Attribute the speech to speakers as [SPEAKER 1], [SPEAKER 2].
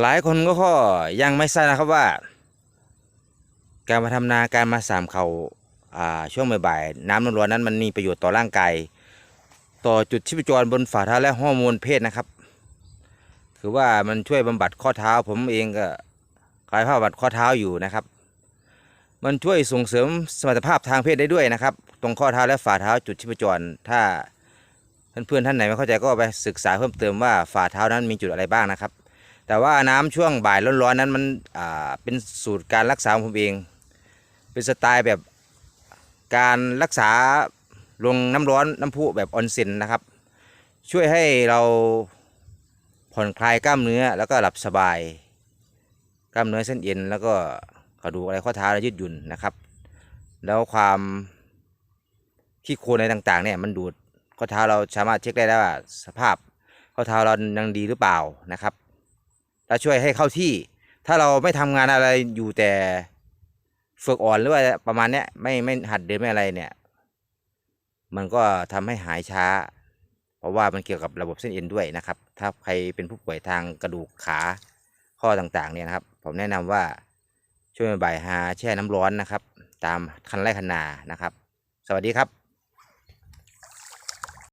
[SPEAKER 1] หลายคนก็ยังไม่ทราบนะครับว่า การมาทำนาการมาสามเขา่าช่วงบ่ายๆน้ำร้อนๆนั้นมันมีประโยชน์ต่อร่างกายต่อจุดชีพจรบนฝ่าเท้าและฮอร์โมนเพศนะครับ คือว่ามันช่วยบำบัดข้อเท้า ผมเองก็กายภาพบำบัดข้อเท้าอยู่นะครับ มันช่วยส่งเสริมสมรรถภาพทางเพศได้ด้วยนะครับ ตรงข้อเท้าและฝ่าเท้าจุดชีพจร ถ้าเพื่อนๆท่านไหนไม่เข้าใจก็ไปศึกษาเพิ่มเติมว่าฝ่าเท้านั้นมีจุดอะไรบ้างนะครับ แต่ว่าน้ำช่วงบ่ายร้อนๆนั้นมันอ่าเป็นสูตรการรักษาของผมเอง เป็นสไตล์แบบการรักษาลงน้ำร้อนน้ำพุแบบออนเซ็นนะครับ ช่วยให้เราผ่อนคลายกล้ามเนื้อแล้วก็หลับสบาย กล้ามเนื้อเส้นเอ็นแล้วก็กระดูกอะไรข้อเท้าอะไรยืดหยุ่นนะครับ แล้วความขี้โคลนอะไรต่างๆเนี่ยมันดูดข้อเท้าเราสามารถเช็คได้แล้วว่าสภาพข้อเท้าเรายังดีหรือเปล่านะครับ และช่วยให้เข้าที่ ถ้าเราไม่ทำงานอะไรอยู่แต่ฝึกอ่อนหรือว่าประมาณเนี้ยไม่ไม่หัดเดินไม่อะไรเนี่ย มันก็ทำให้หายช้า เพราะว่ามันเกี่ยวกับระบบเส้นเอ็นด้วยนะครับ ถ้าใครเป็นผู้ป่วยทางกระดูกขาข้อต่างๆเนี่ยนะครับ ผมแนะนำว่าช่วยบ่ายหาแช่น้ำร้อนนะครับ ตามคันไร่คันนานะครับ สวัสดีครับ